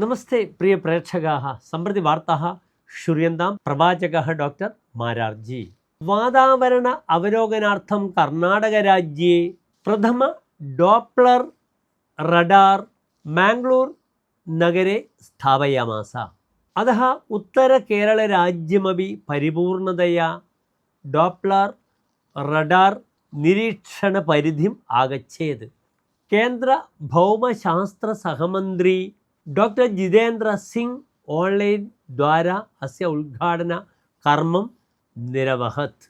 നമസ്തേ പ്രിയ പ്രേക്ഷകാ സമ്പ്രതി വാർത്താ ശ്രൂയന്താം പ്രവാചക ഡോക്ടർ മാരാർജി. വാതാവരണ അവലോകനാർത്ഥം കർണാടകരാജ്യേ പ്രഥമ ഡോപ്ലർ റഡാർ മാംഗ്ലൂർ നഗരെ സ്ഥാപയാമാസ. അത ഉത്തരകേരളരാജ്യമപി പരിപൂർണതയാ ഡോപ്ലർ റഡാർ നിരീക്ഷണ പരിധിം ആഗച്ഛേത്. കേന്ദ്ര ഭൗമശാസ്ത്ര സഹമന്ത്രി ഡോക്ടർ ജിതേന്ദ്ര സിംഗ് ഓൺലൈൻ ദ്വാരാ അസ്യ ഉദ്ഘാടന കർമ്മം നിരവഹത്.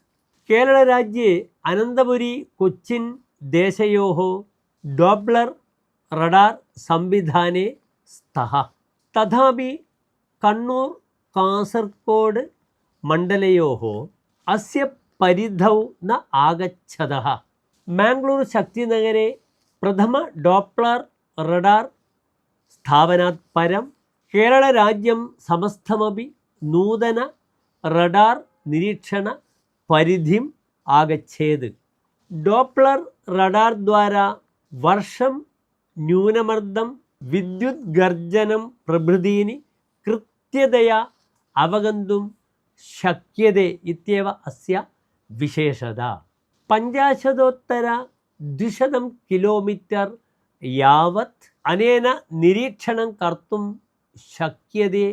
കേരളരാജ്യെ അനന്തപുരി കൊച്ചിൻ ദേശയോ ഡോബ്ലർ റഡാർ സംവിധാനെ സ്ഥ തഥാപി കണ്ണൂർ കാസർഗോഡ് മണ്ഡലയോ അസ്യ പരിധൗ ന ആഗച്ഛത. മാംഗ്ലൂർ ശക്തിനഗരെ പ്രഥമ ഡോപ്ലർ റഡാർ സ്ഥാപനാത് പരം കേരള രാജ്യം സമസ്തമപി നൂതന റഡാർ നിരീക്ഷണ പരിധിം ആകച്ചേത് ഡോപ്ലർ റഡാർ ദ്വാര വർഷം ന്യൂനമർദ്ദം വിദ്യുത് ഗർജനം പ്രഭൃതിന് കൃത്യതയാ അവഗന്തും ശക്യത ഇത്യവ അസ്യ വിശേഷത. പഞ്ചാശതോത്തര ദ്വിശതം കിലോമീറ്റർ യാവത് അനേന നിരീക്ഷണം കർത്തും ശക്യതേ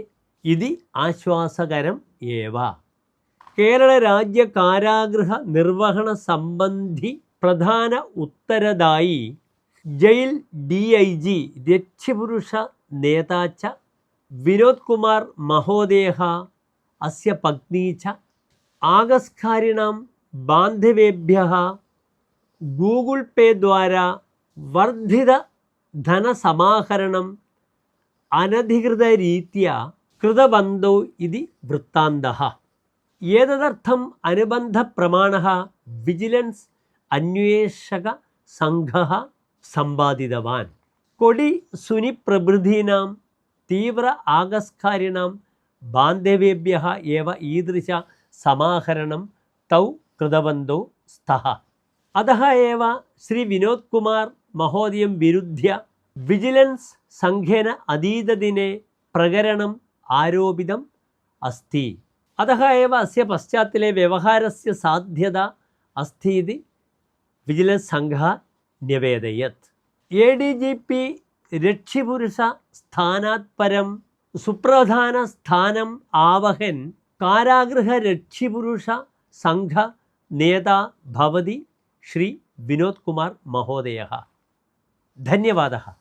ഇതി ആശ്വാസകരം ഏവ. കേരള രാജ്യ കാരാഗൃഹ നിർവഹണ സംബന്ധി പ്രധാന ഉത്തരദായി ജയിൽ ഡി ഐ ജി രക്ഷപുരുഷ നേതാച്ച വിനോദ് കുമാർ മഹോദേഹ അസ്യ പത്നീച്ച ച ആഗസ്കാരിണാം ബാന്ധവേഭ്യ ഗൂഗിൾ പേ ദ്വാരാ വർദ്ധിത ധനസമാഹരണം അനധികൃതരീത്യ കൃതബന്ധോ ഇതി വൃത്താന്ത. ഏതദർത്ഥം അനുബന്ധപ്രമാണ വിജിലൻസ് അന്വേഷക സംഘ സമ്പാദിതവാൻ. കൊടി സുനിപ്രഭൃതീനാം തീവ്ര ആകസ്കാരിണാം ബാന്ധവേഭ്യ ഏവ ഈദൃശ സമാഹരണം തൗ കൃതവന്തോ സ്ഥ. അത ശ്രീ വിനോദ് കുമാർ മഹോദയം വിരുദ്ധ്യ വിജിലൻസ് സംഘേന അതീതദിനെ പ്രകരണം ആരോപിതം അസ്ഥി. അതഹ ഏവ അസ്യ പശ്ചാത്തലെ വ്യവഹാരസ്യ സാധ്യത അസ്ഥീതി വിജിലൻസ് സംഘ ന്യവേദയത് എ ഡി ജി പി രക്ഷിപുരുഷ സ്ഥാനാത്പരം സുപ്രധാന സ്ഥാനം ആവഹൻ കാരാഗൃഹ രക്ഷിപുരുഷ സംഘ നേതാ ഭവതി ശ്രീ വിനോദ് കുമാർ മഹോദയ धन्यवादः।